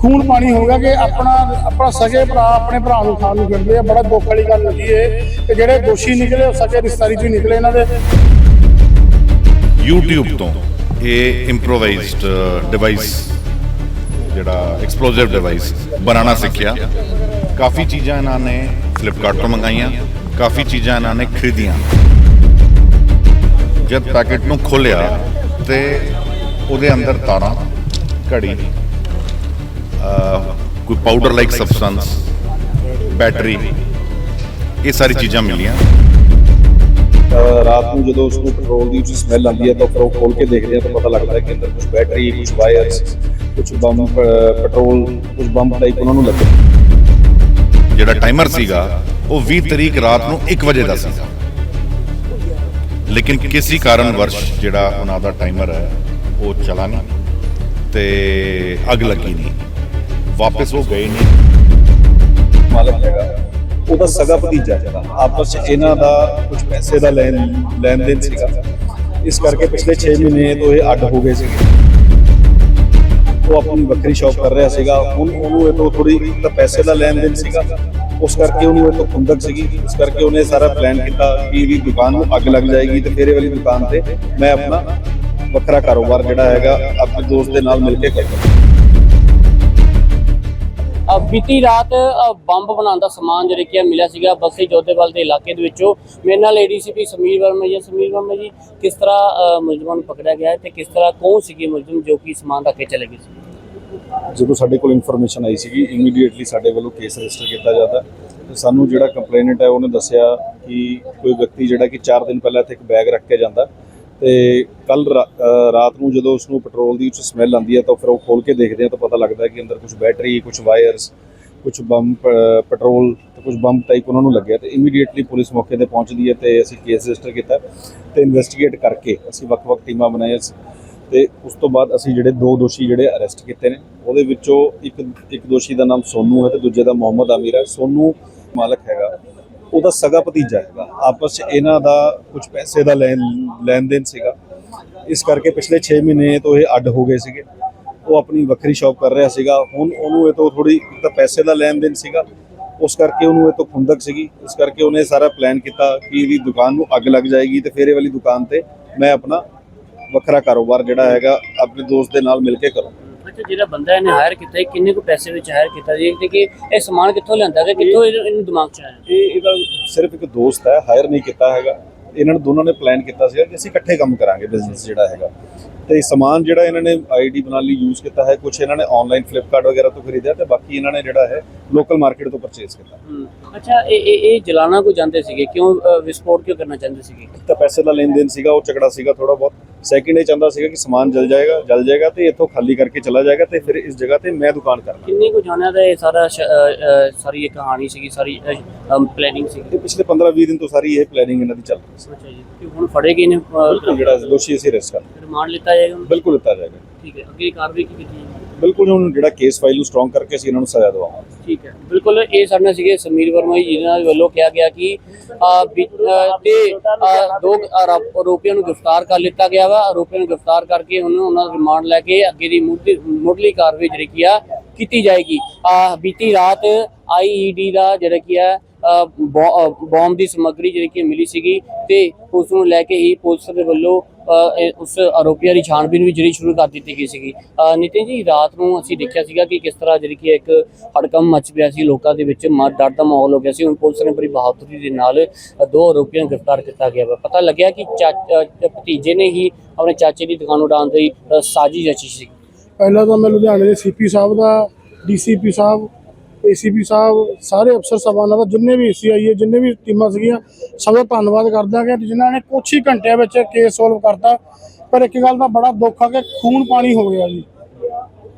ਖੂਨ ਪਾਣੀ ਹੋ ਗਿਆ ਕਿ ਆਪਣਾ ਆਪਣਾ ਸਗੇ ਭਰਾ ਆਪਣੇ ਭਰਾ ਨੂੰ ਖਾਣ ਨੂੰ ਫਿਰਦੇ ਆ। ਬੜਾ ਦੁੱਖ ਵਾਲੀ ਗੱਲ ਲੱਗੀ ਏ। ਕਿ ਜਿਹੜੇ ਦੋਸ਼ੀ ਨਿਕਲੇ, ਉਹ ਸਗੇ ਰਿਸ਼ਤਾਰੀ ਚੋਂ ਨਿਕਲੇ ਇਹਨਾਂ ਦੇ। YouTube ਤੋਂ ਇਹ ਇੰਪਰੋਵਾਈਜ਼ਡ ਡਿਵਾਈਸ ਜਿਹੜਾ ਐਕਸਪਲੋਸਿਵ ਡਿਵਾਈਸ ਬਣਾਉਣਾ ਸਿੱਖਿਆ। ਕਾਫੀ ਚੀਜ਼ਾਂ ਇਹਨਾਂ ਨੇ ਫਲਿੱਪਕਾਰਟ ਤੋਂ ਮੰਗਾਈਆਂ, ਕਾਫੀ ਚੀਜ਼ਾਂ ਇਹਨਾਂ ਨੇ ਖਰੀਦੀਆਂ। ਜਦ ਪੈਕੇਟ ਨੂੰ ਖੋਲਿਆ ਤੇ ਉਹਦੇ ਅੰਦਰ ਤਾਰਾਂ ਘੜੀ। ਕੋਈ ਪਾਊਡਰ ਲਾਈਕ ਸਬਸਟੈਂਸ ਬੈਟਰੀ ਇਹ ਸਾਰੀ ਚੀਜ਼ਾਂ ਮਿਲੀਆਂ। ਰਾਤ ਨੂੰ ਜਦੋਂ ਉਸ ਨੂੰ ਪੈਟਰੋਲ ਦੀ ਸਮੈਲ ਆਉਂਦੀ ਹੈ ਤਾਂ ਫਿਰ ਉਹ ਖੋਲ ਕੇ ਦੇਖਦੇ ਆ ਤਾਂ ਪਤਾ ਲੱਗਦਾ ਹੈ ਕਿ ਅੰਦਰ ਕੁਝ ਬੈਟਰੀ ਕੁਝ ਵਾਇਰਸ ਕੁਝ ਬੰਬ ਪੈਟਰੋਲ ਕੁਝ ਬੰਬ ਟਾਈਪ ਉਹਨਾਂ ਨੂੰ ਲੱਗੇ। ਜਿਹੜਾ ਟਾਈਮਰ ਸੀਗਾ ਉਹ 20 ਤਰੀਕ ਰਾਤ ਨੂੰ 1 ਵਜੇ ਦਾ ਸੀਗਾ। ਲੇਕਿਨ ਕਿਸੇ ਕਾਰਨ ਵਰਸ਼ ਜਿਹੜਾ ਉਹਨਾਂ ਦਾ ਟਾਈਮਰ ਹੈ ਉਹ ਚਲਾ ਨਹੀਂ ਤੇ ਅੱਗ ਲੱਗੀ ਨਹੀਂ। ਵਾਪਸ ਉਹ ਗਏ ਨਹੀਂ। ਮਾਲਕ ਹੈਗਾ। ਉਹਦਾ ਸਗਾ ਭਤੀਜਾ ਹੈਗਾ। ਆਪਸ ਚ ਇਹਨਾਂ ਦਾ ਕੁਝ ਪੈਸੇ ਦਾ ਲੈਣ ਲੈਣ ਦੇਣ ਸੀਗਾ। ਇਸ ਕਰਕੇ ਪਿਛਲੇ 6 ਮਹੀਨੇ ਤੋਂ ਇਹ ਅੱਡ ਹੋ ਗਏ ਸੀਗੇ। ਉਹ ਆਪਣੀ ਵੱਖਰੀ ਸ਼ੌਪ ਕਰ ਰਿਹਾ ਸੀਗਾ। ਹੁਣ ਉਹਨੂੰ ਇਹ ਤੋਂ ਥੋੜੀ ਤਾਂ ਪੈਸੇ ਦਾ ਲੈਣ ਦੇਣ ਸੀਗਾ। ਉਸ ਕਰਕੇ ਉਹਨੂੰ ਇਹ ਤੋਂ ਖੁੰਦਕ ਸੀਗੀ। ਇਸ ਕਰਕੇ ਉਹਨੇ ਸਾਰਾ ਪਲਾਨ ਕੀਤਾ ਕਿ ਵੀ ਦੁਕਾਨ ਨੂੰ ਅੱਗ ਲੱਗ ਜਾਏਗੀ ਤੇ ਫੇਰੇ ਵਾਲੀ ਦੁਕਾਨ ਤੇ ਮੈਂ ਆਪਣਾ ਵੱਖਰਾ ਕਾਰੋਬਾਰ ਜਿਹੜਾ ਹੈਗਾ, ਆਪਣੇ ਦੋਸਤ ਦੇ ਨਾਲ ਮਿਲ ਕੇ ਕਰਾਂਗਾ ਬੀਤੀ ਰਾਤ ਬੰਬ ਬਣਾਉਣ ਦਾ ਸਮਾਨ ਜਿਹੜਾ ਕਿ ਮਿਲਿਆ ਸੀਗਾ ਬਸੀ ਜੋਧੇਵਾਲ ਦੇ ਇਲਾਕੇ ਦੇ ਵਿੱਚੋਂ। ਮੇਰੇ ਨਾਲ ਏਡੀਸੀਪੀ ਸਮੀਰ ਵਰਮਾ ਜੀ ਸਮੀਰ ਵਰਮਾ ਜੀ, ਕਿਸ ਤਰ੍ਹਾਂ ਮੁਲਜ਼ਮਾਂ ਨੂੰ ਪਕੜਿਆ ਗਿਆ ਹੈ ਤੇ ਕਿਸ ਤਰ੍ਹਾਂ, ਕੌਣ ਸੀਗੇ ਮੁਲਜ਼ਮ ਜੋ ਕਿ ਸਮਾਨ ਰੱਖ ਕੇ ਚਲੇ ਗਏ ਸੀ? ਜਦੋਂ ਸਾਡੇ ਕੋਲ ਇਨਫੋਰਮੇਸ਼ਨ ਆਈ ਸੀਗੀ ਇਮੀਡੀਏਟਲੀ ਸਾਡੇ ਵੱਲੋਂ ਕੇਸ ਰਜਿਸਟਰ ਕੀਤਾ ਜਾਂਦਾ। ਤੇ ਸਾਨੂੰ ਜਿਹੜਾ ਕੰਪਲੇਨੈਂਟ ਹੈ, ਉਹਨੇ ਦੱਸਿਆ ਕਿ ਕੋਈ ਵਿਅਕਤੀ ਜਿਹੜਾ ਕਿ 4 ਦਿਨ ਪਹਿਲਾਂ ਇੱਥੇ ਇੱਕ ਬੈਗ ਰੱਖ ਕੇ ਜਾਂਦਾ। ਤੇ ਕੱਲ ਰਾਤ ਨੂੰ ਜਦੋਂ ਉਸ ਨੂੰ ਪੈਟਰੋਲ ਦੀ ਉੱਚ ਸਮੈਲ ਆਉਂਦੀ ਹੈ ਤਾਂ ਫਿਰ ਉਹ ਖੋਲ ਕੇ ਦੇਖਦੇ ਆ ਤਾਂ ਪਤਾ ਲੱਗਦਾ ਹੈ ਕਿ ਅੰਦਰ ਕੁਝ ਬੈਟਰੀ ਕੁਝ ਵਾਇਰਸ ਕੁਝ ਬੰਬ ਪੈਟਰੋਲ ਤੇ ਕੁਝ ਬੰਬ ਟਾਈਪ ਉਹਨਾਂ ਨੂੰ ਲੱਗਿਆ ਤੇ ਇਮੀਡੀਏਟਲੀ ਪੁਲਿਸ ਮੌਕੇ ਤੇ ਪਹੁੰਚਦੀ ਹੈ ਤੇ ਅਸੀਂ ਕੇਸ ਰਜਿਸਟਰ ਕੀਤਾ ਤੇ ਇਨਵੈਸਟੀਗੇਟ ਕਰਕੇ ਅਸੀਂ ਵੱਖ-ਵੱਖ ਟੀਮਾਂ ਬਣਾਈਆਂ ਸੀ ਤੇ ਉਸ ਤੋਂ ਬਾਅਦ ਅਸੀਂ ਜਿਹੜੇ ਦੋ ਦੋਸ਼ੀ ਜਿਹੜੇ ਅਰੈਸਟ ਕੀਤੇ ਨੇ, ਉਹਦੇ ਵਿੱਚੋਂ ਇੱਕ ਇੱਕ ਦੋਸ਼ੀ ਦਾ ਨਾਮ ਸੋਨੂ ਹੈ ਤੇ ਦੂਜੇ ਦਾ ਮੁਹੰਮਦ ਆਮਿਰ ਹੈ। ਸੋਨੂ ਮਾਲਕ ਹੈਗਾ। ਉਹਦਾ ਸਗਾ ਭਤੀਜਾ ਹੈਗਾ। ਆਪਸ ਚ ਇਹਨਾਂ ਦਾ ਕੁਝ ਪੈਸੇ ਦਾ ਲੈਣ ਲੈਣ ਦੇਣ ਸੀਗਾ। ਇਸ ਕਰਕੇ ਪਿਛਲੇ 6 ਮਹੀਨੇ ਤੋਂ ਇਹ ਅੱਡ ਹੋ ਗਏ ਸੀਗੇ। ਉਹ ਆਪਣੀ ਵੱਖਰੀ ਸ਼ੌਪ ਕਰ ਰਿਹਾ ਸੀਗਾ। ਹੁਣ ਉਹਨੂੰ ਇਹ ਤੋਂ ਥੋੜੀ ਤਾਂ ਪੈਸੇ ਦਾ ਲੈਣ ਦੇਣ ਸੀਗਾ। ਉਸ ਕਰਕੇ ਉਹਨੂੰ ਇਹ ਤੋਂ ਖੁੰਦਕ ਸੀਗੀ। ਇਸ ਕਰਕੇ ਉਹਨੇ ਸਾਰਾ ਪਲਾਨ ਕੀਤਾ ਕਿ ਇਹਦੀ ਦੁਕਾਨ ਨੂੰ ਅੱਗ ਲੱਗ ਜਾਏਗੀ ਤੇ ਇਹ ਵਾਲੀ ਦੁਕਾਨ ਤੇ ਮੈਂ ਆਪਣਾ ਵੱਖਰਾ ਕਾਰੋਬਾਰ ਜਿਹੜਾ ਹੈਗਾ ਆਪਣੇ ਦੋਸਤ ਦੇ ਨਾਲ ਮਿਲ ਕੇ ਕਰਾਂ ਅੱਛਾ ਜਿਹੜਾ ਬੰਦਾ ਇਹਨੇ ਹਾਇਰ ਕੀਤਾ ਇਹ ਕਿੰਨੇ ਕੁ ਪੈਸੇ ਵਿੱਚ ਹਾਇਰ ਕੀਤਾ ਜੀ? ਤੇ ਕਿ ਇਹ ਸਮਾਨ ਕਿੱਥੋਂ ਲਿਆਂਦਾ ਗਿਆ ਕਿੱਥੋਂ ਇਹਨੂੰ ਇਹਨੂੰ ਦਿਮਾਗ ਚ ਆਇਆ? ਇਹ ਇਹਦਾ ਸਿਰਫ ਇੱਕ ਦੋਸਤ ਹੈ ਹਾਇਰ ਨਹੀਂ ਕੀਤਾ ਹੈਗਾ। ਇਹਨਾਂ ਨੇ ਦੋਨਾਂ ਨੇ ਪਲਾਨ ਕੀਤਾ ਸੀਗਾ ਕਿ ਅਸੀਂ ਇਕੱਠੇ ਕੰਮ ਕਰਾਂਗੇ ਬਿਜ਼ਨਸ ਜਿਹੜਾ ਹੈਗਾ। ਤੇ ਸਮਾਨ ਜਿਹੜਾ ਇਹਨਾਂ ਨੇ ਆਈਡੀ ਬਣਾਉਣ ਲਈ ਯੂਜ਼ ਕੀਤਾ ਹੈ ਕੁਝ ਇਹਨਾਂ ਨੇ ਆਨਲਾਈਨ ਫਲਿੱਪਕਾਰਟ ਵਗੈਰਾ ਤੋਂ ਖਰੀਦਿਆ ਤੇ ਬਾਕੀ ਇਹਨਾਂ ਨੇ ਜਿਹੜਾ ਹੈ ਲੋਕਲ ਮਾਰਕੀਟ ਤੋਂ ਪਰਚੇਸ ਕੀਤਾ। ਹੂੰ। ਅੱਛਾ ਇਹ ਇਹ ਇਹ ਜਲਾਣਾ ਕੋ ਜਾਂਦੇ ਸੀਗੇ? ਕਿਉਂ ਅ, ਵਿਸਫੋਟ ਕਿਉਂ ਕਰਨਾ ਚਾਹੁੰਦੇ ਸੀਗੇ? ਤਾਂ ਪੈਸੇ ਦਾ ਲੈਣ ਦੇਣ ਸੀਗਾ ਉਹ ਝਗੜਾ ਸੀਗਾ ਥੋੜਾ ਬਹੁਤ। ਸੈਕਿੰਡ ਇਹ ਚਾਹੁੰਦਾ ਸੀਗਾ ਕਿ ਸਮਾਨ ਜਲ ਜਾਏਗਾ ਜਲ ਜਾਏਗਾ ਤੇ ਇੱਥੋਂ ਖਾਲੀ ਕਰਕੇ ਚਲਾ ਜਾਏਗਾ ਤੇ ਫਿਰ ਇਸ ਜਗ੍ਹਾ ਤੇ ਮੈਂ ਦੁਕਾਨ ਕਰਨਾ ਕਿੰਨੇ ਕੁ ਜਾਣਿਆਂ ਦਾ ਇਹ ਸਾਰਾ ਸ਼- ਅ, ਅ, ਸਾਰੀ ਇਹ ਕਹਾਣੀ ਸੀਗੀ ਸਾਰੀ ਪਲੈਨਿੰਗ ਸੀਗੀ? ਤੇ ਪਿਛਲੇ 15-20 ਦਿਨ ਤੋਂ ਸਾਰੀ ਇਹ ਪਲੈਨਿੰਗ ਇਹਨਾਂ ਦੀ ਚੱਲ ਰਹੀ ਸੀ। ਅੱਛਾ ਜੀ ਤੇ ਹੁਣ ਫੜੇ ਗਏ ਨੇ ਬਿਲਕੁਲ ਜਿਹੜਾ ਦੋਸ਼ੀ ਅਸੀਂ ਅਰੈਸਟ ਕਰ ਰਿਮਾਂਡ ਲਿੱਤਾ ਜਾਏਗਾ? ਬਿਲਕੁਲ ਦਿੱਤਾ ਜਾਏਗਾ। ਠੀਕ ਹੈ ਅੱਗੇ ਕਾਰਵਾਈ ਕੀ ਕੀਤੀ ਜਾਏਗੀ? ਬਿਲਕੁਲ ਹੁਣ ਜਿਹੜਾ ਕੇਸ ਫਾਈਲ ਨੂੰ ਸਟਰੋਂਗ ਕਰਕੇ ਅਸੀਂ ਇਹਨਾਂ ਨੂੰ ਸਜ਼ਾ ਦਵਾਵਾਂਗੇ। ਠੀਕ ਹੈ। ਬਿਲਕੁਲ, ਇਹ ਸਾਡੇ ਸੀਗੇ ਸਮੀਰ ਵਰਮਾ ਜੀ, ਜਿਨ੍ਹਾਂ ਵੱਲੋਂ ਕਿਹਾ ਗਿਆ ਕਿ ਤੇ ਦੋ ਆਰੋਪੀਆਂ ਨੂੰ ਗ੍ਰਿਫਤਾਰ ਕਰ ਲਿੱਤਾ ਗਿਆ ਵਾ। ਆਰੋਪੀਆਂ ਨੂੰ ਗ੍ਰਿਫਤਾਰ ਕਰਕੇ ਹੁਣ ਉਹਨਾਂ ਦਾ ਰਿਮਾਂਡ ਲੈ ਕੇ ਅੱਗੇ ਦੀ ਮੁੱਢਲੀ ਮੁੱਢਲੀ ਕਾਰਵਾਈ ਜਿਹੜੀ ਕੀ ਆ, ਕੀਤੀ ਜਾਏਗੀ। ਬੀਤੀ ਰਾਤ ਆਈਈਡੀ ਦਾ ਜਿਹੜਾ ਕੀ ਆ ਅ, ਬੌ- ਅ, ਦੀ ਸਮੱਗਰੀ ਜਿਹੜੀ ਕਿ ਮਿਲੀ ਸੀਗੀ ਤੇ ਉਸ ਨੂੰ ਲੈ ਕੇ ਹੀ ਪੁਲਿਸ ਦੇ ਵੱਲੋਂ ਉਸ ਆਰੋਪੀਆਂ ਦੀ ਛਾਣਬੀਨ ਵੀ ਜਿਹੜੀ ਸ਼ੁਰੂ ਕਰ ਦਿੱਤੀ ਗਈ ਸੀਗੀ। ਨਿਤਿਨ ਜੀ ਰਾਤ ਨੂੰ ਅਸੀਂ ਦੇਖਿਆ ਸੀਗਾ ਕਿ ਕਿਸ ਤਰ੍ਹਾਂ ਜਿਹੜੀ ਕਿ ਇੱਕ ਹੜਕੰਮ ਮਚ ਪਿਆ ਸੀ ਲੋਕਾਂ ਦੇ ਵਿੱਚ ਮਾ ਡਰ ਦਾ ਮਾਹੌਲ ਹੋ ਗਿਆ ਸੀ। ਹੁਣ ਪੁਲਿਸ ਨੇ ਬੜੀ ਬਹਾਦਰੀ ਦੇ ਨਾਲ ਦੋ ਆਰੋਪੀਆਂ ਨੂੰ ਗ੍ਰਿਫਤਾਰ ਕੀਤਾ ਗਿਆ ਵਾ। ਪਤਾ ਲੱਗਿਆ ਕਿ ਚਾਚਾ ਭਤੀਜੇ ਨੇ ਹੀ ਆਪਣੇ ਚਾਚੇ ਦੀ ਦੁਕਾਨ ਉਡਾਉਣ ਦੀ ਸਾਜ਼ਿਸ਼ ਰਚੀ ਸੀ। ਪਹਿਲਾਂ ਤਾਂ ਮੈਂ ਲੁਧਿਆਣੇ ਦੇ ਸੀਪੀ ਸਾਹਿਬ ਦਾ ਡੀਸੀਪੀ ਸਾਹਿਬ ਏਸੀਪੀ ਸਾਹਿਬ, ਸਾਰੇ ਅਫਸਰ ਸਾਹਿਬਾਨਾਂ ਦਾ, ਜਿੰਨੇ ਵੀ ਸੀਆਈਏ ਜਿੰਨੇ ਵੀ ਟੀਮਾਂ ਸੀਗੀਆਂ, ਸਭ ਦਾ ਧੰਨਵਾਦ ਕਰਦਾ ਕਿ ਜਿਨ੍ਹਾਂ ਨੇ ਕੁਛ ਹੀ ਘੰਟਿਆਂ ਵਿੱਚ ਕੇਸ ਸੋਲਵ ਕਰਤਾ। ਪਰ ਇੱਕ ਗੱਲ ਦਾ ਬੜਾ ਦੁੱਖ ਆ ਕਿ ਖੂਨ ਪਾਣੀ ਹੋ ਗਿਆ ਜੀ।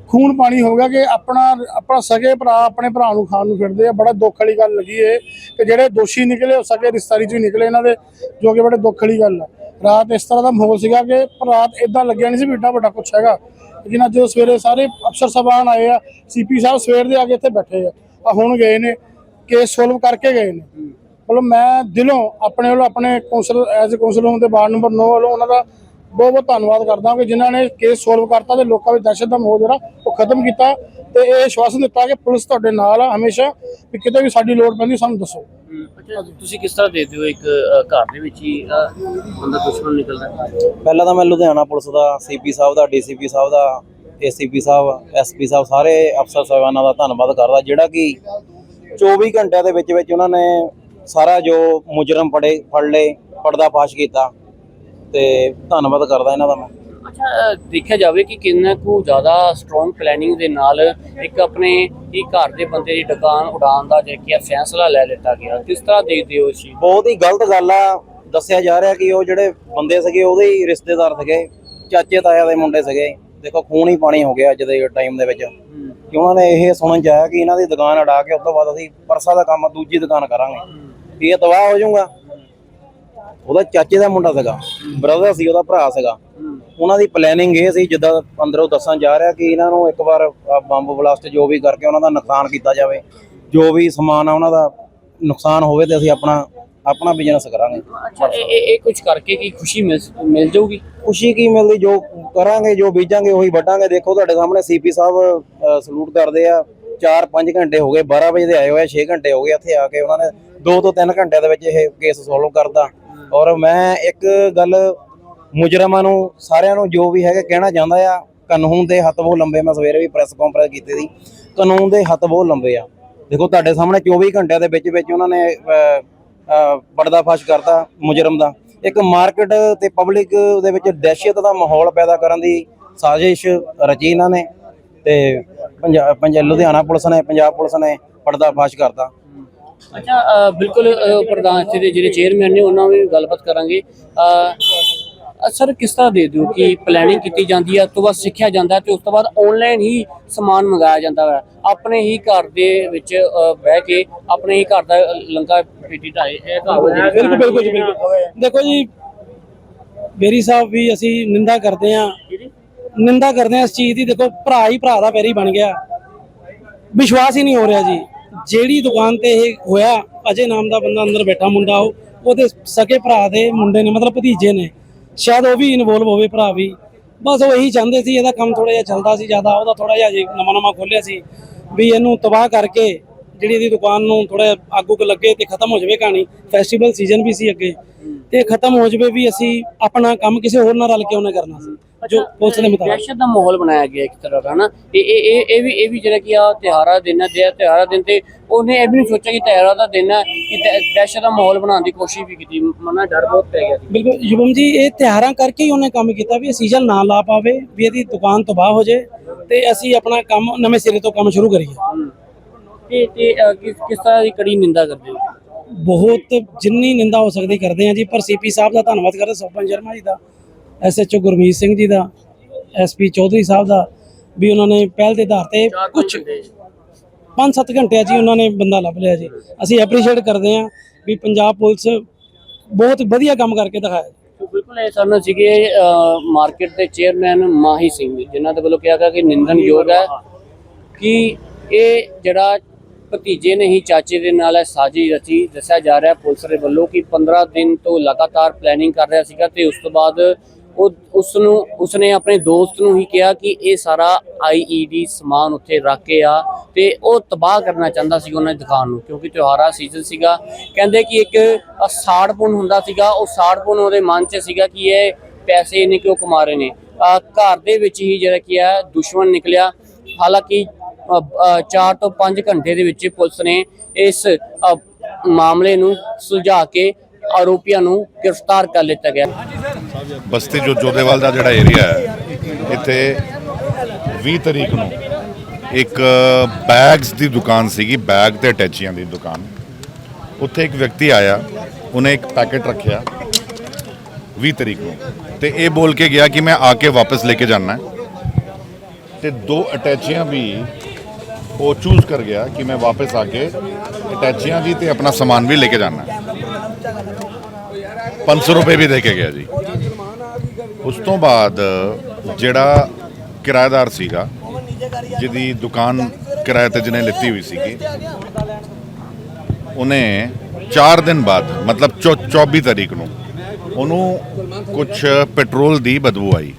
ਖੂਨ ਪਾਣੀ ਹੋ ਗਿਆ ਕਿ ਆਪਣਾ ਆਪਣਾ ਸਗੇ ਭਰਾ ਆਪਣੇ ਭਰਾ ਨੂੰ ਖਾਣ ਨੂੰ ਫਿਰਦੇ ਆ। ਬੜਾ ਦੁੱਖ ਵਾਲੀ ਗੱਲ ਲੱਗੀ ਏ ਕਿ ਜਿਹੜੇ ਦੋਸ਼ੀ ਨਿਕਲੇ, ਉਹ ਸਗੇ ਰਿਸ਼ਤਾਰੀ ਚੋਂ ਨਿਕਲੇ ਇਹਨਾਂ ਦੇ, ਜੋ ਕਿ ਬੜੇ ਦੁੱਖ ਵਾਲੀ ਗੱਲ ਆ। ਰਾਤ ਇਸ ਤਰ੍ਹਾਂ ਦਾ ਮਾਹੌਲ ਸੀਗਾ ਕਿ ਪਰ ਰਾਤ ਇਦਾਂ ਲੱਗਿਆ ਨਹੀਂ ਸੀ ਵੀ ਏਡਾ ਵੱਡਾ ਕੁਛ ਹੈਗਾ। ਲੇਕਿਨ ਅੱਜ ਸਵੇਰੇ ਸਾਰੇ ਅਫਸਰ ਸਾਹਿਬਾਨ ਆਏ ਆ ਸੀਪੀ ਸਾਹਿਬ ਸਵੇਰ ਦੇ ਆ ਕੇ ਇੱਥੇ ਬੈਠੇ ਆ। ਆ ਹੁਣ ਗਏ ਨੇ ਕੇਸ ਸੋਲਵ ਕਰਕੇ ਗਏ ਨੇ। ਮਤਲਬ ਮੈਂ ਦਿਲੋਂ ਆਪਣੇ ਵੱਲੋਂ, ਆਪਣੇ ਕੌਂਸਲ ਐਜ਼ ਕੌਂਸਲ ਹੋਣ ਦੇ ਵਾਰਡ ਨੰਬਰ 9 ਵੱਲੋਂ ਉਹਨਾਂ ਦਾ ਬਹੁਤ ਬਹੁਤ ਧੰਨਵਾਦ ਕਰਦਾ ਕਿ ਜਿਨ੍ਹਾਂ ਨੇ ਕੇਸ ਸੋਲਵ ਕਰਤਾ ਤੇ ਲੋਕਾਂ ਵਿੱਚ ਦਹਿਸ਼ਤ ਦਾ ਮਾਹੌਲ ਜਿਹੜਾ ਉਹ ਖਤਮ ਕੀਤਾ ਤੇ ਇਹ ਵਿਸ਼ਵਾਸ ਦਿੱਤਾ ਕਿ ਪੁਲਿਸ ਤੁਹਾਡੇ ਨਾਲ ਆ ਹਮੇਸ਼ਾ ਵੀ ਕਿਤੇ ਵੀ ਸਾਡੀ ਲੋੜ ਪੈਂਦੀ ਸਾਨੂੰ ਦੱਸੋ ਤੁਸੀਂ ਕਿਸ ਤਰ੍ਹਾਂ ਦੇਖਦੇ ਹੋ ਇੱਕ ਘਰ ਦੇ ਵਿੱਚ ਹੀ ਬੰਦਾ ਦੁਸ਼ਮਣ ਨਿਕਲਦਾ? ਪਹਿਲਾਂ ਤਾਂ ਮੈਂ ਲੁਧਿਆਣਾ ਪੁਲਿਸ ਦਾ ਸੀਪੀ ਸਾਹਿਬ ਦਾ ਡੀਸੀਪੀ ਸਾਹਿਬ ਦਾ ਏਸੀਪੀ ਸਾਹਿਬ ਐਸਪੀ ਸਾਹਿਬ ਸਾਰੇ ਅਫਸਰ ਸਾਹਿਬਾਨਾਂ ਦਾ ਧੰਨਵਾਦ ਕਰਦਾ ਜਿਹੜਾ ਕਿ 24 ਘੰਟਿਆਂ ਦੇ ਵਿੱਚ ਵਿੱਚ ਉਹਨਾਂ ਨੇ ਸਾਰਾ ਜੋ ਮੁਜਰਮ ਫੜੇ ਫੜ ਲਏ ਪਰਦਾਫਾਸ਼ ਕੀਤਾ ਤੇ ਧੰਨਵਾਦ ਕਰਦਾ ਇਹਨਾਂ ਦਾ ਮੈਂ ਅੱਛਾ ਦੇਖਿਆ ਜਾਵੇ ਕਿ ਕਿੰਨਾ ਕੁ ਜ਼ਿਆਦਾ ਸਟਰੋਂਗ ਪਲੈਨਿੰਗ ਦੇ ਨਾਲ ਇੱਕ ਆਪਣੇ ਹੀ ਘਰ ਦੇ ਬੰਦੇ ਦੀ ਦੁਕਾਨ ਉਡਾਉਣ ਦਾ ਜਿਹੜਾ ਕਿ ਫੈਸਲਾ ਲੈ ਲਿੱਤਾ ਗਿਆ। ਕਿਸ ਤਰ੍ਹਾਂ ਦੇਖਦੇ ਹੋ ਇਸ? ਬਹੁਤ ਹੀ ਗਲਤ ਗੱਲ ਆ। ਦੱਸਿਆ ਜਾ ਰਿਹਾ ਕਿ ਉਹ ਜਿਹੜੇ ਬੰਦੇ ਸੀਗੇ ਉਹਦੇ ਹੀ ਰਿਸ਼ਤੇਦਾਰ ਸੀਗੇ। ਚਾਚੇ ਤਾਇਆ ਦੇ ਮੁੰਡੇ ਸੀਗੇ। ਦੇਖੋ ਖੂਨ ਹੀ ਪਾਣੀ ਹੋ ਗਿਆ ਅੱਜ ਦੇ ਟਾਈਮ ਦੇ ਵਿੱਚ। ਕਿ ਉਹਨਾਂ ਨੇ ਇਹ ਸੁਣਨ ਚ ਆਇਆ ਕਿ ਇਹਨਾਂ ਦੀ ਦੁਕਾਨ ਅੜਾ ਕੇ ਉਸ ਤੋਂ ਬਾਅਦ ਅਸੀਂ ਪਰਸਾ ਦਾ ਕੰਮ ਦੂਜੀ ਦੁਕਾਨ ਕਰਾਂਗੇ। ਇਹ ਤਬਾਹ ਹੋ ਜਾਊਗਾ। ਉਹਦਾ ਚਾਚੇ ਦਾ ਮੁੰਡਾ ਸੀਗਾ। ਬ੍ਰਦਰ ਸੀ ਉਹਦਾ ਭਰਾ ਸੀਗਾ। ਉਹਨਾਂ ਦੀ ਪਲੈਨਿੰਗ ਇਹ ਸੀ ਜਿੱਦਾਂ ਅੰਦਰੋਂ ਦੱਸਣ ਜਾ ਰਿਹਾ ਕਿ ਇਹਨਾਂ ਨੂੰ ਇੱਕ ਵਾਰ ਬੰਬ ਬਲਾਸਟ ਜੋ ਵੀ ਕਰਕੇ ਉਹਨਾਂ ਦਾ ਨੁਕਸਾਨ ਕੀਤਾ ਜਾਵੇ। ਜੋ ਵੀ ਸਮਾਨ ਆ ਉਹਨਾਂ ਦਾ ਨੁਕਸਾਨ ਹੋਵੇ ਤੇ ਅਸੀਂ ਆਪਣਾ ਆਪਣਾ ਬਿਜ਼ਨਸ ਕਰਾਂਗੇ। ਅੱਛਾ ਇਹ ਇਹ- ਕੁਝ ਕਰਕੇ ਕੀ ਖੁਸ਼ੀ ਮਿਲ ਮਿਲ ਜਾਊਗੀ? ਖੁਸ਼ੀ ਕੀ ਮਿਲਦੀ? ਜੋ ਕਰਾਂਗੇ ਜੋ ਬੀਜਾਂਗੇ ਉਹੀ ਵੱਢਾਂਗੇ। ਦੇਖੋ ਤੁਹਾਡੇ ਸਾਹਮਣੇ ਸੀਪੀ ਸਾਹਿਬ ਸਲੂਟ ਕਰਦੇ ਆ। 4-5 ਘੰਟੇ ਹੋ ਗਏ 12 ਵਜੇ ਦੇ ਆਏ ਹੋਏ 6 ਘੰਟੇ ਹੋ ਗਏ ਇੱਥੇ ਆ ਕੇ ਉਹਨਾਂ ਨੇ। 2 ਤੋਂ 3 ਘੰਟਿਆਂ ਦੇ ਵਿੱਚ ਇਹ ਕੇਸ ਸੋਲਵ ਕਰਦਾ ਔਰ ਮੈਂ ਇੱਕ ਗੱਲ ਮੁਜਰਮਾਂ ਨੂੰ ਸਾਰਿਆਂ ਨੂੰ ਜੋ ਵੀ ਹੈਗਾ ਕਹਿਣਾ ਚਾਹੁੰਦਾ ਆ, ਕਾਨੂੰਨ ਦੇ ਹੱਥ ਬਹੁਤ ਲੰਬੇ ਮੈਂ ਸਵੇਰੇ ਵੀ ਪ੍ਰੈਸ ਕਾਨਫਰੰਸ ਕੀਤੀ ਸੀ। ਕਾਨੂੰਨ ਦੇ ਹੱਥ ਬਹੁਤ ਲੰਬੇ ਆ। ਦੇਖੋ ਤੁਹਾਡੇ ਸਾਹਮਣੇ 24 ਘੰਟਿਆਂ ਦੇ ਵਿੱਚ ਵਿੱਚ ਉਹਨਾਂ ਨੇ ਪਰਦਾਫਾਸ਼ ਕਰਤਾ ਮੁਜਰਮ ਦਾ। ਇੱਕ ਮਾਰਕੀਟ ਤੇ ਪਬਲਿਕ ਦੇ ਵਿੱਚ ਦਹਿਸ਼ਤ ਦਾ ਮਾਹੌਲ ਪੈਦਾ ਕਰਨ ਦੀ ਸਾਜ਼ਿਸ਼ ਰਚੀ ਇਹਨਾਂ ਨੇ ਤੇ ਪੰਜਾਬ ਪੰਜਾਬ ਲੁਧਿਆਣਾ ਪੁਲਿਸ ਨੇ, ਪੰਜਾਬ ਪੁਲਿਸ ਨੇ ਪਰਦਾਫਾਸ਼ ਕਰਤਾ। ਅੱਛਾ ਬਿਲਕੁਲ ਪ੍ਰਧਾਨ ਇੱਥੇ ਦੇ ਜਿਹੜੇ ਚੇਅਰਮੈਨ ਨੇ, ਉਹਨਾਂ ਨਾਲ ਵੀ ਗੱਲਬਾਤ ਕਰਾਂਗੇ। ਸਰ ਕਿਸ ਤਰ੍ਹਾਂ ਦੇ ਦਿਓ ਕਿ ਪਲੈਨਿੰਗ ਕੀਤੀ ਜਾਂਦੀ ਹੈ ਉਸ ਤੋਂ ਬਾਅਦ ਸਿੱਖਿਆ ਜਾਂਦਾ ਤੇ ਉਸ ਤੋਂ ਬਾਅਦ ਆਨਲਾਈਨ ਹੀ ਸਮਾਨ ਮੰਗਾਇਆ ਜਾਂਦਾ ਹੈ ਆਪਣੇ ਹੀ ਘਰ ਦੇ ਵਿੱਚ ਬਹਿ ਕੇ ਆਪਣੇ ਹੀ ਘਰ ਦਾ ਲੰਕਾ ਪੇਟੀ ਢਾਏ ਇਹ ਘਰ ਬਿਲਕੁਲ ਬਿਲਕੁਲ ਦੇਖੋ ਜੀ ਬੇਰੀ ਸਾਹਿਬ ਵੀ ਅਸੀਂ ਨਿੰਦਾ ਕਰਦੇ ਆ ਨਿੰਦਾ ਕਰਦੇ ਆ ਇਸ ਚੀਜ਼ ਦੀ। ਦੇਖੋ ਭਰਾ ਹੀ ਭਰਾ ਦਾ ਬੇਰੀ ਬਣ ਗਿਆ। ਵਿਸ਼ਵਾਸ ਹੀ ਨਹੀਂ ਹੋ ਰਿਹਾ ਜੀ। ਜਿਹੜੀ ਦੁਕਾਨ ਤੇ ਇਹ ਹੋਇਆ ਅਜੇ ਨਾਮ ਦਾ ਬੰਦਾ ਅੰਦਰ ਬੈਠਾ ਮੁੰਡਾ ਉਹ ਉਹਦੇ ਸਕੇ ਭਰਾ ਦੇ ਮੁੰਡੇ ਨੇ ਮਤਲਬ ਭਤੀਜੇ ਨੇ। ਸ਼ਾਇਦ ਉਹ ਵੀ ਇਨਵੋਲਵ ਹੋਵੇ ਭਰਾ ਵੀ। ਬਸ ਉਹ ਇਹੀ ਚਾਹੁੰਦੇ ਸੀ, ਇਹਦਾ ਕੰਮ ਥੋੜਾ ਜਿਹਾ ਚੱਲਦਾ ਸੀ ਜ਼ਿਆਦਾ, ਉਹਦਾ ਥੋੜਾ ਜਿਹਾ ਨਵਾਂ ਨਵਾਂ ਖੋਲਿਆ ਸੀ ਵੀ ਇਹਨੂੰ ਤਬਾਹ ਕਰਕੇ ਜਿਹੜੀ ਇਹਦੀ ਦੁਕਾਨ ਨੂੰ ਥੋੜਾ ਆਗੂ ਕ ਲੱਗੇ ਤੇ ਖਤਮ ਹੋ ਜਾਵੇ ਕਹਾਣੀ ਫੈਸਟੀਵਲ ਸੀਜ਼ਨ ਵੀ ਸੀ ਅੱਗੇ ਤੇ ਖਤਮ ਹੋ ਜਾਵੇ ਵੀ ਅਸੀਂ ਆਪਣਾ ਕੰਮ ਕਿਸੇ ਹੋਰ ਨਾਲ ਰਲ ਕੇ ਉਹਨੇ ਕਰਨਾ ਸੀ ਜੋ ਪੁਲਿਸ ਦੇ ਮੁਤਾਬਕ। ਦਹਿਸ਼ਤ ਦਾ ਮਾਹੌਲ ਬਣਾਇਆ ਗਿਆ ਇੱਕ ਤਰ੍ਹਾਂ ਦਾ ਹਨਾ? ਇਹ ਇਹ ਇਹ- ਇਹ ਵੀ ਇਹ ਵੀ ਜਿਹੜਾ ਕਿ ਆ ਤਿਉਹਾਰਾਂ ਦਾ ਦਿਨ ਹੈ ਦੇ ਤਿਉਹਾਰਾਂ ਦਿਨ ਤੇ ਉਹਨੇ ਇਹ ਵੀ ਨਹੀਂ ਸੋਚਿਆ ਕਿ ਤਿਉਹਾਰਾਂ ਦਾ ਦਿਨ ਹੈ ਕਿ ਦਹਿ- ਦਹਿਸ਼ਤ ਦਾ ਮਾਹੌਲ ਬਣਾਉਣ ਦੀ ਕੋਸ਼ਿਸ਼ ਵੀ ਕੀਤੀ ਮਨਾ ਡਰ ਬਹੁਤ ਪੈ ਗਿਆ ਬਿਲਕੁਲ ਯੁਵਮ ਜੀ ਇਹ ਤਿਉਹਾਰਾਂ ਕਰਕੇ ਹੀ ਉਹਨੇ ਕੰਮ ਕੀਤਾ ਵੀ ਸੀਜ਼ਨ ਨਾ ਲਾ ਪਾਵੇ ਵੀ ਇਹਦੀ ਦੁਕਾਨ ਤਬਾਹ ਹੋ ਜਾਏ ਤੇ ਅਸੀਂ ਆਪਣਾ ਕੰਮ ਨਵੇਂ ਸਿਰੇ ਤੋਂ ਕੰਮ ਸ਼ੁਰੂ ਕਰੀਏ। ਤੇ ਤੇ ਅ, ਕਿਸ ਕਿਸ ਤਰ੍ਹਾਂ ਦੀ ਕੜੀ ਨਿੰਦਾ ਕਰਦੇ ਹੋ? ਬਹੁਤ ਜਿੰਨੀ ਨਿੰਦਾ ਹੋ ਸਕਦੀ ਕਰਦੇ ਆ ਜੀ ਪਰ ਸੀਪੀ ਸਾਹਿਬ ਦਾ ਧੰਨਵਾਦ ਕਰਦੇ ਸੋਪਨ ਸ਼ਰਮਾ ਜੀ ਦਾ ਐਸਐਚਓ ਗੁਰਮੀਤ ਸਿੰਘ ਜੀ ਦਾ ਐਸਪੀ ਚੌਧਰੀ ਸਾਹਿਬ ਦਾ ਵੀ ਉਹਨਾਂ ਨੇ ਪਹਿਲ ਦੇ ਆਧਾਰ ਤੇ ਕੁਝ 5-7 ਘੰਟਿਆਂ 'ਚ ਹੀ ਉਹਨਾਂ ਨੇ ਬੰਦਾ ਲੱਭ ਲਿਆ ਜੀ। ਅਸੀਂ ਐਪਰੀਸ਼ੀਏਟ ਕਰਦੇ ਆ ਵੀ ਪੰਜਾਬ ਪੁਲਿਸ ਬਹੁਤ ਵਧੀਆ ਕੰਮ ਕਰਕੇ ਦਿਖਾਇਆ ਤੋ ਬਿਲਕੁਲ ਇਹ ਸਾਨੂੰ ਸੀਗੇ ਮਾਰਕੀਟ ਦੇ ਚੇਅਰਮੈਨ ਮਾਹੀ ਸਿੰਘ ਜਿਨ੍ਹਾਂ ਦੇ ਵੱਲੋਂ ਕਿਹਾ ਗਿਆ ਕਿ ਨਿੰਦਨਯੋਗ ਹੈ ਕਿ ਇਹ ਜਿਹੜਾ ਭਤੀਜੇ ਨੇ ਹੀ ਚਾਚੇ ਦੇ ਨਾਲ ਇਹ ਸਾਜ਼ੀ ਰਚੀ ਦੱਸਿਆ ਜਾ ਰਿਹਾ ਪੁਲਿਸ ਦੇ ਵੱਲੋਂ ਕਿ 15 ਦਿਨ ਤੋਂ ਲਗਾਤਾਰ ਪਲੈਨਿੰਗ ਕਰ ਰਿਹਾ ਸੀਗਾ ਤੇ ਉਸ ਤੋਂ ਬਾਅਦ ਉਹ ਉਸ ਨੂੰ ਉਸਨੇ ਆਪਣੇ ਦੋਸਤ ਨੂੰ ਹੀ ਕਿਹਾ ਕਿ ਇਹ ਸਾਰਾ ਆਈਈਡੀ ਸਮਾਨ ਉੱਥੇ ਰੱਖ ਕੇ ਆ ਤੇ ਉਹ ਤਬਾਹ ਕਰਨਾ ਚਾਹੁੰਦਾ ਸੀ ਉਹਨਾਂ ਦੀ ਦੁਕਾਨ ਨੂੰ ਕਿਉਂਕਿ ਤਿਉਹਾਰਾਂ ਸੀਜ਼ਨ ਸੀਗਾ। ਕਹਿੰਦੇ ਕਿ ਇੱਕ ਅ, ਸਾੜਪੁਣ ਹੁੰਦਾ ਸੀਗਾ ਉਹ ਸਾੜਪੁਣ ਉਹਦੇ ਮਨ 'ਚ ਸੀਗਾ ਕਿ ਇਹ ਪੈਸੇ ਇਹਨੇ ਕਿਉਂ ਕਮਾ ਰਹੇ ਨੇ। ਘਰ ਦੇ ਵਿੱਚ ਹੀ ਜਿਹੜਾ ਕੀ ਹੈ ਦੁਸ਼ਮਣ ਨਿਕਲਿਆ। ਹਾਲਾਂਕਿ 4 ਤੋਂ 5 ਘੰਟੇ ਦੇ ਵਿੱਚ ਪੁਲਿਸ ਨੇ ਇਸ ਮਾਮਲੇ ਨੂੰ ਸੁਲਝਾ ਕੇ ਆਰੋਪੀਆਂ ਨੂੰ ਗ੍ਰਿਫਤਾਰ ਕਰ ਲਿੱਤਾ ਗਿਆ। ਬਸਤੀ ਜੋ ਜੋਧੇਵਾਲ ਦਾ ਜਿਹੜਾ ਏਰੀਆ ਹੈ, ਇੱਥੇ 20 ਤਰੀਕ ਨੂੰ ਇੱਕ ਬੈਗਸ ਦੀ ਦੁਕਾਨ ਸੀਗੀ, ਬੈਗ ਤੇ ਅਟੈਚੀਆਂ ਦੀ ਦੁਕਾਨ। ਉੱਥੇ ਇੱਕ ਵਿਅਕਤੀ ਆਇਆ, ਉਹਨੇ ਇੱਕ ਪੈਕੇਟ ਰੱਖਿਆ 20 ਤਰੀਕ ਨੂੰ। ਤੇ ਇਹ ਬੋਲ ਕੇ ਗਿਆ ਕਿ ਮੈਂ ਆ ਕੇ ਵਾਪਸ ਲੈ ਕੇ ਜਾਣਾ ਤੇ ਦੋ ਅਟੈਚੀਆਂ ਵੀ ਉਹ ਚੂਜ਼ ਕਰ ਗਿਆ ਕਿ ਮੈਂ ਵਾਪਸ ਆ ਕੇ ਅਟੈਚੀਆਂ ਵੀ ਤੇ ਆਪਣਾ ਸਮਾਨ ਵੀ ਲੈ ਕੇ ਜਾਣਾ। ਹੈ 500 ਰੁਪਏ ਵੀ ਦੇ ਕੇ ਗਿਆ ਜੀ। ਉਸ ਤੋਂ ਬਾਅਦ ਜਿਹੜਾ ਕਿਰਾਏਦਾਰ ਸੀਗਾ, ਜਿਹਦੀ ਦੁਕਾਨ ਕਿਰਾਏ ਤੇ ਜਿਹਨੇ ਲਿੱਤੀ ਹੋਈ ਸੀਗੀ, ਉਹਨੇ 4 ਦਿਨ ਬਾਅਦ, ਮਤਲਬ ਚੌ- 24 ਤਰੀਕ ਨੂੰ ਉਹਨੂੰ ਕੁਝ ਪੈਟਰੋਲ ਦੀ ਬਦਬੂ ਆਈ।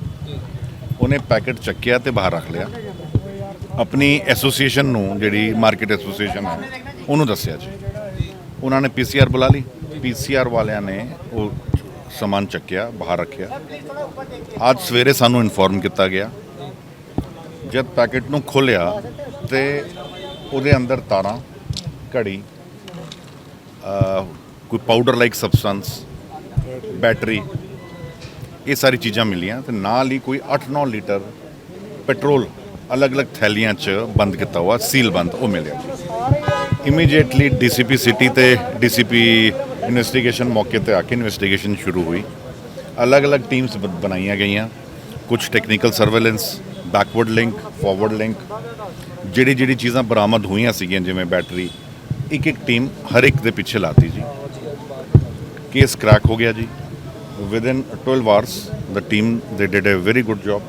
ਉਹਨੇ ਪੈਕੇਟ ਚੱਕਿਆ ਤੇ ਬਾਹਰ ਰੱਖ ਲਿਆ। ਆਪਣੀ ਐਸੋਸੀਏਸ਼ਨ ਨੂੰ, ਜਿਹੜੀ ਮਾਰਕੀਟ ਐਸੋਸੀਏਸ਼ਨ ਹੈ, ਉਹਨੂੰ ਦੱਸਿਆ ਜੀ। ਉਹਨਾਂ ਨੇ ਪੀਸੀਆਰ ਬੁਲਾ ਲਈ। ਪੀਸੀਆਰ ਵਾਲਿਆਂ ਨੇ ਉਹ ਸਮਾਨ ਚੱਕਿਆ, ਬਾਹਰ ਰੱਖਿਆ। ਅੱਜ ਸਵੇਰੇ ਸਾਨੂੰ ਇਨਫੋਰਮ ਕੀਤਾ ਗਿਆ। ਜਦ ਪੈਕੇਟ ਨੂੰ ਖੋਲਿਆ ਤੇ ਉਹਦੇ ਅੰਦਰ ਤਾਰਾਂ, ਘੜੀ ਕੋਈ ਪਾਊਡਰ ਲਾਈਕ ਸਬਸਟੈਂਸ ਬੈਟਰੀ ਇਹ ਸਾਰੀ ਚੀਜ਼ਾਂ ਮਿਲੀਆਂ ਤੇ ਨਾਲ ਹੀ ਕੋਈ 8-9 ਲੀਟਰ ਪੈਟਰੋਲ ਅਲੱਗ-ਅਲੱਗ ਥੈਲੀਆਂ 'ਚ ਬੰਦ ਕੀਤਾ ਹੋਇਆ, ਸੀਲ ਬੰਦ, ਉਹ ਮਿਲਿਆ। ਇਮੀਡੀਏਟਲੀ ਡੀਸੀਪੀ ਸਿਟੀ ਤੇ ਡੀਸੀਪੀ ਇਨਵੈਸਟੀਗੇਸ਼ਨ ਮੌਕੇ ਤੇ ਆ ਕੇ ਇਨਵੈਸਟੀਗੇਸ਼ਨ ਸ਼ੁਰੂ ਹੋਈ। ਅਲੱਗ-ਅਲੱਗ ਟੀਮਸ ਬ- ਬਣਾਈਆਂ ਗਈਆਂ। ਕੁਝ technical surveillance backward link forward link ਜਿਹੜੀ ਜਿਹੜੀ ਚੀਜ਼ਾਂ ਬਰਾਮਦ ਹੋਈਆਂ ਸੀਗੀਆਂ, ਜਿਵੇਂ ਬੈਟਰੀ ਇੱਕ ਇੱਕ ਟੀਮ ਹਰ ਇੱਕ ਦੇ ਪਿੱਛੇ ਲਾਤੀ ਜੀ। ਕੇਸ ਕ੍ਰੈਕ ਹੋ ਗਿਆ ਜੀ। Within 12 ours the team they did a very good job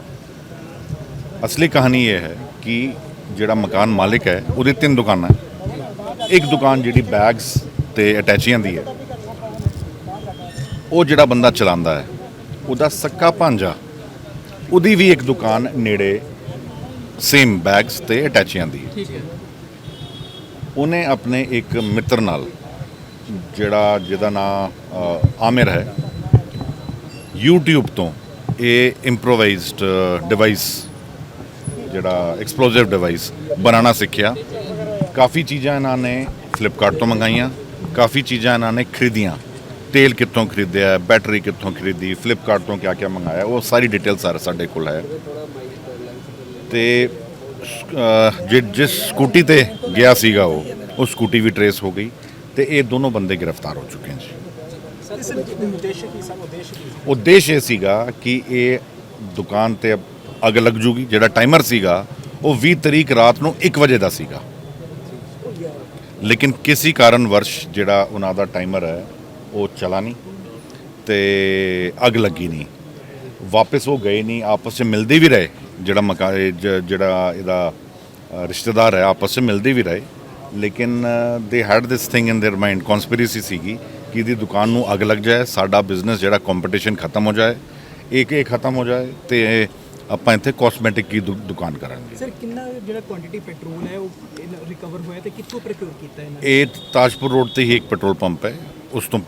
ਅਸਲੀ ਕਹਾਣੀ ਇਹ ਹੈ ਕਿ ਜਿਹੜਾ ਮਕਾਨ ਮਾਲਿਕ ਹੈ ਉਹਦੀ ਤਿੰਨ ਦੁਕਾਨਾਂ ਹੈ। ਇੱਕ ਦੁਕਾਨ ਜਿਹੜੀ ਬੈਗਸ ਤੇ ਅਟੈਚੀਆਂ ਦੀ ਹੈ। ਉਹ ਜਿਹੜਾ ਬੰਦਾ ਚਲਾਉਂਦਾ ਹੈ ਉਹਦਾ ਸੱਕਾ ਭਾਂਜਾ। ਉਹਦੀ ਵੀ ਇੱਕ ਦੁਕਾਨ ਨੇੜੇ ਸੇਮ ਬੈਗਸ ਤੇ ਅਟੈਚੀਆਂ ਦੀ ਹੈ। ਉਹਨੇ ਆਪਣੇ ਇੱਕ ਮਿੱਤਰ ਨਾਲ ਜਿਹੜਾ ਜਿਹਦਾ ਨਾਮ ਆਮਿਰ ਹੈ YouTube ਤੋਂ ਇਹ ਇੰਪਰੋਵਾਈਜ਼ਡ ਡਿਵਾਈਸ ਜਿਹੜਾ ਐਕਸਪਲੋਸਿਵ ਡਿਵਾਈਸ ਬਣਾਉਣਾ ਸਿੱਖਿਆ। ਕਾਫੀ ਚੀਜ਼ਾਂ ਇਹਨਾਂ ਨੇ ਫਲਿੱਪਕਾਰਟ ਤੋਂ ਮੰਗਾਈਆਂ ਕਾਫੀ ਚੀਜ਼ਾਂ ਇਹਨਾਂ ਨੇ ਖਰੀਦੀਆਂ। ਤੇਲ ਕਿੱਥੋਂ ਖਰੀਦਿਆ ਬੈਟਰੀ ਕਿੱਥੋਂ ਖਰੀਦੀ ਫਲਿੱਪਕਾਰਟ ਤੋਂ ਕਿਆ ਕਿਆ ਮੰਗਾਇਆ ਉਹ ਸਾਰੀ ਡਿਟੇਲ ਸਾਰੇ ਸਾਡੇ ਕੋਲ ਹੈ। ਤੇ ਜਿਸ ਸਕੂਟੀ ਤੇ ਗਿਆ ਸੀਗਾ ਉਹ ਉਹ ਸਕੂਟੀ ਵੀ ਟਰੇਸ ਹੋ ਗਈ ਤੇ ਇਹ ਦੋਨੋਂ ਬੰਦੇ ਗ੍ਰਿਫਤਾਰ ਹੋ ਚੁੱਕੇ ਹਨ ਜੀ। ਉਦੇਸ਼ ਇਹ ਸੀਗਾ ਕਿ ਇਹ ਦੁਕਾਨ ਤੇ ਅੱਗ ਲੱਗ ਜੂਗੀ ਜਿਹੜਾ ਟਾਈਮਰ ਸੀਗਾ ਉਹ 20 ਤਰੀਕ ਰਾਤ ਨੂੰ 1 ਵਜੇ ਦਾ ਸੀਗਾ ਲੇਕਿਨ ਕਿਸੇ ਕਾਰਨ ਵਰਸ਼ ਜਿਹੜਾ ਉਹਨਾਂ ਦਾ ਟਾਈਮਰ ਹੈ ਉਹ ਚਲਾ ਨਹੀਂ ਤੇ ਅੱਗ ਲੱਗੀ ਨਹੀਂ ਵਾਪਸ ਉਹ ਗਏ ਨਹੀਂ ਆਪਸ ਵਿੱਚ ਮਿਲਦੇ ਵੀ ਰਹੇ ਜਿਹੜਾ ਮਕਾ ਇਹ ਜ- ਜਿਹੜਾ ਇਹਦਾ ਅ, ਰਿਸ਼ਤੇਦਾਰ ਹੈ ਆਪਸ ਵਿੱਚ ਮਿਲਦੇ ਵੀ ਰਹੇ ਲੇਕਿਨ they had this thing in their mind conspiracy ਸੀਗੀ ਕਿ ਇਹਦੀ ਦੁਕਾਨ ਨੂੰ ਅੱਗ ਲੱਗ ਜਾਏ ਸਾਡਾ ਬਿਜ਼ਨਸ ਜਿਹੜਾ ਕੰਪੀਟੀਸ਼ਨ ਖਤਮ ਹੋ ਜਾਏ ਇੱਕ ਇਹ ਖਤਮ ਹੋ ਜਾਏ ਤੇ ਆਪਾਂ ਇੱਥੇ ਕਾਸਮੈਟਿਕ ਦੀ ਦੁਕਾਨ ਕਰਾਂਗੇ। ਸਰ ਕਿੰਨਾ ਜਿਹੜਾ ਕੁਆਂਟੀਟੀ ਪੈਟਰੋਲ ਹੈ ਉਹ ਰਿਕਵਰ ਹੋਇਆ ਤੇ ਕਿੱਥੋਂ ਪ੍ਰੋਕਿਊਰ ਕੀਤਾ ਇਹਨਾਂ ਨੇ? ਇਹ ਤਾਜਪੁਰ ਰੋਡ ਤੇ ਹੀ ਇੱਕ ਪੈਟਰੋਲ ਪੰਪ ਹੈ ਉਸ ਤੋਂ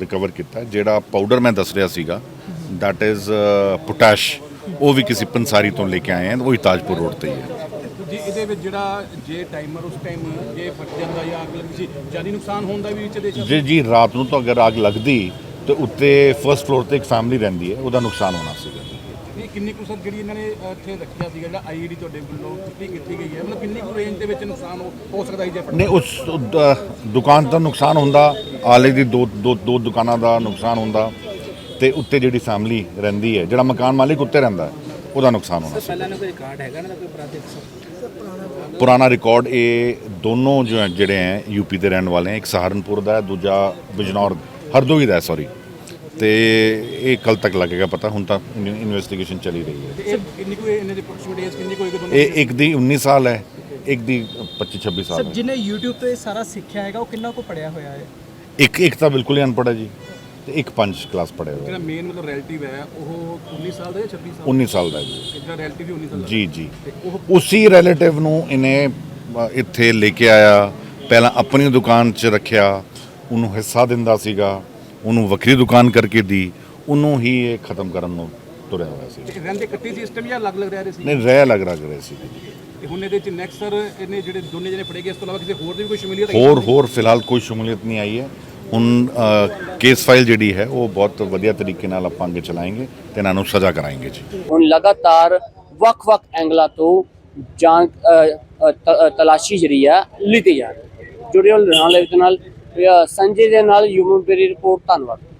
ਰਿਕਵਰ ਕੀਤਾ ਹੈ। ਜਿਹੜਾ ਪਾਊਡਰ ਮੈਂ ਦੱਸ ਰਿਹਾ ਸੀਗਾ that ਇਜ਼ ਪੋਟਾਸ਼ ਉਹ ਵੀ ਕਿਸੇ ਪੰਸਾਰੀ ਤੋਂ ਲੈ ਕੇ ਆਏ ਹਨ ਉਹ ਹੀ ਤਾਜਪੁਰ ਰੋਡ ਤੇ ਹੀ ਹੈ। ਜੀ ਇਹਦੇ ਵਿੱਚ ਜਿਹੜਾ ਜੇ ਟਾਈਮਰ ਉਸ ਟਾਈਮ ਜੇ ਫਟ ਜਾਂਦਾ ਜਾਂ ਅੱਗ ਲੱਗੀ ਸੀ ਜਾਨੀ ਨੁਕਸਾਨ ਹੋਣ ਦਾ ਵੀ ਵਿੱਚ ਦੇ ਜੇ ਜੀ ਰਾਤ ਨੂੰ ਤਾਂ ਅਗਰ ਅੱਗ ਲੱਗਦੀ ਤੇ ਉੱਤੇ ਫਰਸਟ ਫਲੋਰ ਤੇ ਇੱਕ ਫੈਮਿਲੀ ਰਹਿੰਦੀ ਹੈ ਉਹਦਾ ਨੁਕਸਾਨ ਹੋਣਾ ਸੀਗਾ। ਕਿੰਨੀ ਕੁ ਸਰ ਜਿਹੜੀ ਇਹਨਾਂ ਨੇ ਇੱਥੇ ਰੱਖਿਆ ਸੀਗਾ ਜਿਹੜਾ ਆਈਡੀ ਤੁਹਾਡੇ ਵੱਲੋਂ ਚੁੱਕੀ ਕੀਤੀ ਗਈ ਹੈ? ਮਤਲਬ ਕਿੰਨੀ ਕੁ ਰੇਂਜ ਦੇ ਵਿੱਚ ਨੁਕਸਾਨ ਹੋ- ਹੋ ਸਕਦਾ ਹੈ ਜੇ ਨਹੀਂ ਉਸ ਦੁਕਾਨ ਦਾ ਨੁਕਸਾਨ ਹੁੰਦਾ। ਆਲੇ ਦੀ ਦੋ ਦੋ ਦੋ ਦੁਕਾਨਾਂ ਦਾ ਨੁਕਸਾਨ ਹੁੰਦਾ ਤੇ ਉੱਤੇ ਜਿਹੜੀ ਫੈਮਿਲੀ ਰਹਿੰਦੀ ਹੈ ਜਿਹੜਾ ਮਕਾਨ ਮਾਲਿਕ ਉੱਤੇ ਰਹਿੰਦਾ ਹੈ, ਉਹਦਾ ਨੁਕਸਾਨ ਹੋਣਾ ਸੀ। ਪਹਿਲਾਂ ਨਾ ਕੋਈ ਰਿਕਾਰਡ ਹੈਗਾ ਨਾ ਕੋਈ ਸਰ ਪੁਰਾਣਾ ਰਿਕਾਰਡ ਇਹ ਦੋਨੋਂ ਜੋ ਹੈ ਜਿਹੜੇ ਹੈ ਯੂਪੀ ਦੇ ਰਹਿਣ ਵਾਲੇ ਹੈ। ਇੱਕ ਸਹਾਰਨਪੁਰ ਦਾ ਹੈ ਦੂਜਾ ਬਿਜਨੌਰ ਹਰਦੋਈ ਦਾ ਹੈ ਸੌਰੀ ਤੇ ਇਹ ਕੱਲ ਤੱਕ ਲੱਗੇਗਾ ਪਤਾ ਹੁਣ ਤਾਂ ਇਨਵੈਸਟੀਗੇਸ਼ਨ ਚੱਲੀ ਰਹੀ ਹੈ। ਇਹ ਕਿੰਨੀ ਇਹਨਾਂ ਦੀ ਕਿੰਨੀ ਇੱਕ ਦੀ 19 ਸਾਲ ਹੈ ਇੱਕ ਦੀ 25 26 ਸਾਲ ਸਰ ਹੈ। ਜਿਹਨੇ YouTube ਤੇ ਇਹ ਸਾਰਾ ਸਿੱਖਿਆ ਹੈਗਾ ਉਹ ਕਿੰਨਾ ਕੁ ਪੜਿਆ ਹੋਇਆ ਹੈ? ਇੱਕ ਇੱਕ ਤਾਂ ਬਿਲਕੁਲ ਹੀ ਅਨਪੜ੍ਹ ਹੈ ਜੀ ਤੇ ਇੱਕ ਪੰਜ ਕਲਾਸ ਪੜ੍ਹਿਆ ਹੋਇਆ ਜਿਹੜਾ ਮੇਨ ਮਤਲਬ ਰਿਲੇਟਿਵ ਹੈ ਉਹ 19 ਸਾਲ ਦਾ ਜਾਂ 26 ਸਾਲ 19 ਸਾਲ ਦਾ ਹੈ ਜੀ। ਦਾ ਜਿਹੜਾ ਰਿਲੇਟਿਵ ਵੀ 19 ਸਾਲ ਦਾ ਜੀ ਜੀ। ਤੇ ਉਹ ਉਸੀ ਰਿਲੇਟਿਵ ਨੂੰ ਇਹਨੇ ਅ, ਇੱਥੇ ਲੈ ਕੇ ਆਇਆ ਪਹਿਲਾਂ ਆਪਣੀ ਦੁਕਾਨ 'ਚ ਰੱਖਿਆ ਉਹਨੂੰ ਹਿੱਸਾ ਦਿੰਦਾ ਸੀਗਾ। ਉਹਨੂੰ ਵੱਖਰੀ ਦੁਕਾਨ ਕਰਕੇ ਦੀ ਉਹਨੂੰ ਹੀ ਇਹ ਖਤਮ ਕਰਨ ਨੂੰ ਤੁਰਿਆ ਹੋਇਆ ਸੀ। ਤੇ ਰਹਿੰਦੇ ਇਕੱਠੇ ਸਿਸਟਮ ਜਾਂ ਅਲੱਗ-ਅਲੱਗ ਰਹਿ ਰਹੇ ਸੀ? ਨਹੀਂ ਰਹਿ ਲੱਗ ਲੱਗ ਰਹੇ ਸੀ। ਤੇ ਹੁਣ ਇਹਦੇ ਚ ਨੈਕਸਟ ਸਰ ਇਹਨੇ ਜਿਹੜੇ ਦੋਨੇ ਜਣੇ ਫੜੇ ਗਏ ਇਸ ਤੋਂ ਇਲਾਵਾ ਕਿਸੇ ਹੋਰ ਦੀ ਵੀ ਕੋਈ ਸ਼ਮੂਲੀਅਤ ਹੈਗੀ? ਹੋਰ ਹੋਰ ਫਿਲਹਾਲ ਕੋਈ ਸ਼ਮੂਲੀਅਤ ਨਹੀਂ ਆਈ ਹੈ। ਹੁਣ ਕੇਸ ਫਾਈਲ ਜਿਹੜੀ ਹੈ ਉਹ ਬਹੁਤ ਵਧੀਆ ਤਰੀਕੇ ਨਾਲ ਆਪਾਂ ਅੱਗੇ ਚਲਾਏਂਗੇ ਤੇ ਇਹਨਾਂ ਨੂੰ ਸਜ਼ਾ ਕਰਾਏਂਗੇ ਜੀ। ਹੁਣ ਲਗਾਤਾਰ ਵੱਖ-ਵੱਖ ਐਂਗਲਾਂ ਤੋਂ ਅ, ਤਲਾਸ਼ੀ ਜਿਹੜੀ ਆ ਲਿੱਤੀ ਜਾ ਰਹੀ ਹੈ। ਜੁੜੇ ਹੋਏ ਨਾਲ ਇਹਦੇ ਨਾਲ ਸੰਜੇ ਦੇ ਨਾਲ ਯੂਮਨ ਪੇਰੀ ਰਿਪੋਰਟ ਧੰਨਵਾਦ।